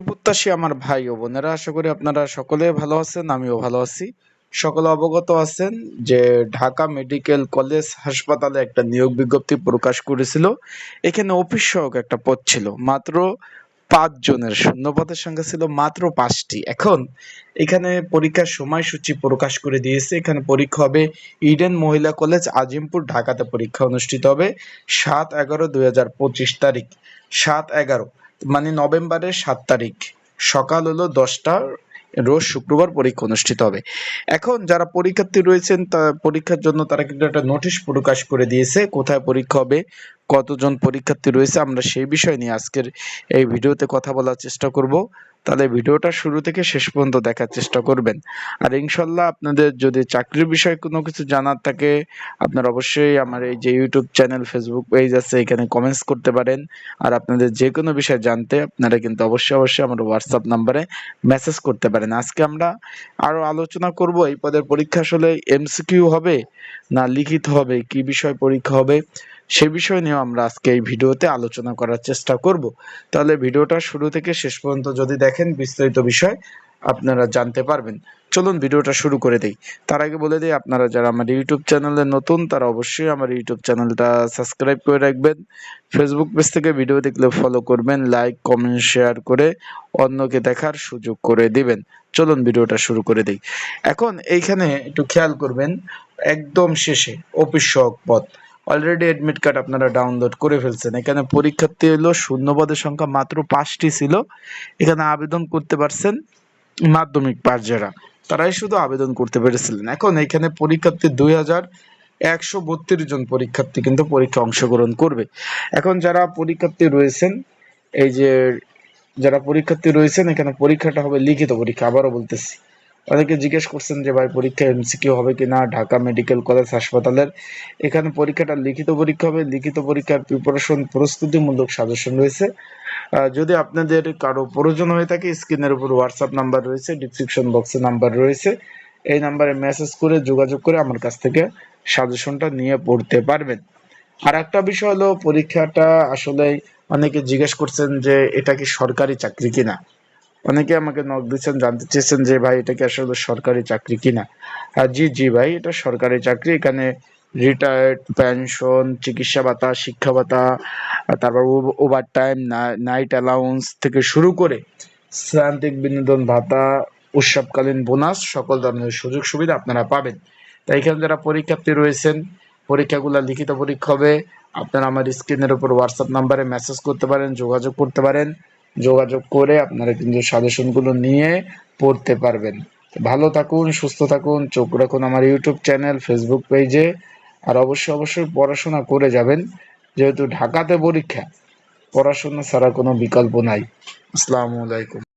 প্রত্যাশী আমার ভাই ও বোনেরা, আশা করি আপনারা সকলে ভালো আছেন, আমিও ভালো আছি। সকলে অবগত আছেন যে ঢাকা মেডিকেল কলেজ হাসপাতালে একটা নিয়োগ বিজ্ঞপ্তি প্রকাশ করেছিল। এখানে অফিস সহক একটা পদ ছিল, মাত্র পাঁচ জনের শূন্য পদের সংখ্যা ছিল, মাত্র পাঁচটি। এখন এখানে পরীক্ষার সময়সূচি প্রকাশ করে দিয়েছে। এখানে পরীক্ষা হবে ইডেন মহিলা কলেজ, আজিমপুর, ঢাকাতে পরীক্ষা অনুষ্ঠিত হবে সাত এগারো দুই তারিখ। সাত এগারো মানে নভেম্বরের সাত তারিখ। সকাল হলো দশটা, রোজ শুক্রবার পরীক্ষা অনুষ্ঠিত হবে। এখন যারা পরীক্ষার্থী রয়েছেন, তা পরীক্ষার জন্য তারা কিন্তু একটা নোটিশ প্রকাশ করে দিয়েছে, কোথায় পরীক্ষা হবে কতজন পরীক্ষার্থী রয়েছে, আমরা সেই বিষয় নিয়ে আজকের এই ভিডিওতে কথা বলার চেষ্টা করব। তাহলে ভিডিওটা শুরু থেকে শেষ পর্যন্ত দেখার চেষ্টা করবেন। আর ইনশাল্লাহ আপনাদের যদি চাকরির বিষয়ে কোনো কিছু জানার থাকে, আপনারা অবশ্যই আমার এই যে ইউটিউব চ্যানেল, ফেসবুক পেজ আছে, এখানে কমেন্টস করতে পারেন। আর আপনাদের যে কোনো বিষয় জানতে আপনারা কিন্তু অবশ্যই অবশ্যই আমার হোয়াটসঅ্যাপ নাম্বারে মেসেজ করতে পারেন। আজকে আমরা আরও আলোচনা করব, এই পদের পরীক্ষা আসলে এমসিকিউ হবে না লিখিত হবে, কি বিষয় পরীক্ষা হবে? সে বিষয় নিয়েও আমরা আজকে এই ভিডিওতে আলোচনা করার চেষ্টা করব। তাহলে ভিডিওটা শুরু থেকে শেষ পর্যন্ত যদি দেখেন বিস্তারিত বিষয়, আপনারা জানতে পারবেন। চলুন ভিডিওটা শুরু করে দেই। তার আগে বলে দিই, আপনারা যারা আমার ইউটিউব চ্যানেলে নতুন, তারা অবশ্যই আমার ইউটিউব চ্যানেলটা সাবস্ক্রাইব করে রাখবেন। ফেসবুক পেজ থেকে ভিডিও দেখলে ফলো করবেন লাইক কমেন্ট শেয়ার করে অন্যকে দেখার সুযোগ করে দিবেন। চলুন ভিডিওটা শুরু করে দিই। এখন এইখানে একটু খেয়াল করবেন, একদম শেষে, অফিস পদ অলরেডি অ্যাডমিট কার্ড আপনারা ডাউনলোড করে ফেলছেন। এখানে পরীক্ষার্থী হলো শূন্য পদের সংখ্যা মাত্র পাঁচটি ছিল। এখানে আবেদন করতে পারছেন মাধ্যমিক পাস যারা, তারাই শুধু আবেদন করতে পেরেছিলেন। এখন এখানে পরীক্ষার্থী দুই হাজার একশো বত্রিশ জন পরীক্ষার্থী কিন্তু পরীক্ষা অংশগ্রহণ করবে। এখন যারা পরীক্ষার্থী রয়েছেন, এই যে যারা পরীক্ষার্থী রয়েছেন, এখানে পরীক্ষাটা হবে লিখিত পরীক্ষা, আবারও বলতেছি। অনেকে জিজ্ঞেস করছেন যে ভাই, পরীক্ষা এমসিকিউ হবে কিনা? ঢাকা মেডিকেল কলেজ হাসপাতালের এখানে পরীক্ষাটা লিখিত পরীক্ষা হবে। লিখিত পরীক্ষার প্রিপারেশন প্রস্তুতিমূলক সাজেশন রয়েছে। যদি আপনাদের কারও প্রয়োজন হয়ে থাকে, স্ক্রিনের উপর হোয়াটসঅ্যাপ নাম্বার রয়েছে ডিসক্রিপশন বক্সে নাম্বার রয়েছে। এই নাম্বারে মেসেজ করে, যোগাযোগ করে আমার কাছ থেকে সাজেশনটা নিয়ে পড়তে পারবেন। আর একটা বিষয় হলো, পরীক্ষাটা আসলে অনেকে জিজ্ঞেস করছেন যে, এটা কি সরকারি চাকরি কিনা? অনেকে আমাকে নক দিচ্ছেন, জানতে চেয়েছেন যে ভাই এটা কি আসলে সরকারি চাকরি কিনা? জি জি ভাই, এটা সরকারি চাকরি। এখানে রিটায়ার্ড পেনশন চিকিৎসা ভাতা, শিক্ষা ভাতা তারপর ওভার টাইম নাইট অ্যালাউন্স থেকে শুরু করে শ্রান্তিক বিনোদন ভাতা, উৎসবকালীন বোনাস সকল ধরনের সুযোগ সুবিধা আপনারা পাবেন। তাই এখানে যারা পরীক্ষার্থী রয়েছেন, পরীক্ষাগুলো লিখিত পরীক্ষা হবে। আপনারা আমার স্ক্রিনের উপর হোয়াটসঅ্যাপ নাম্বারে মেসেজ করতে পারেন, যোগাযোগ করতে পারেন। যোগাযোগ করে আপনারা কিন্তু সাজেশনগুলো নিয়ে পড়তে পারবেন। ভালো থাকুন, সুস্থ থাকুন, চোখ রাখুন আমার ইউটিউব চ্যানেল ফেসবুক পেজে আর অবশ্যই অবশ্যই পড়াশোনা করে যাবেন। যেহেতু ঢাকাতে পরীক্ষা, পড়াশোনা ছাড়া কোনো বিকল্প নাই। আসসালামু আলাইকুম।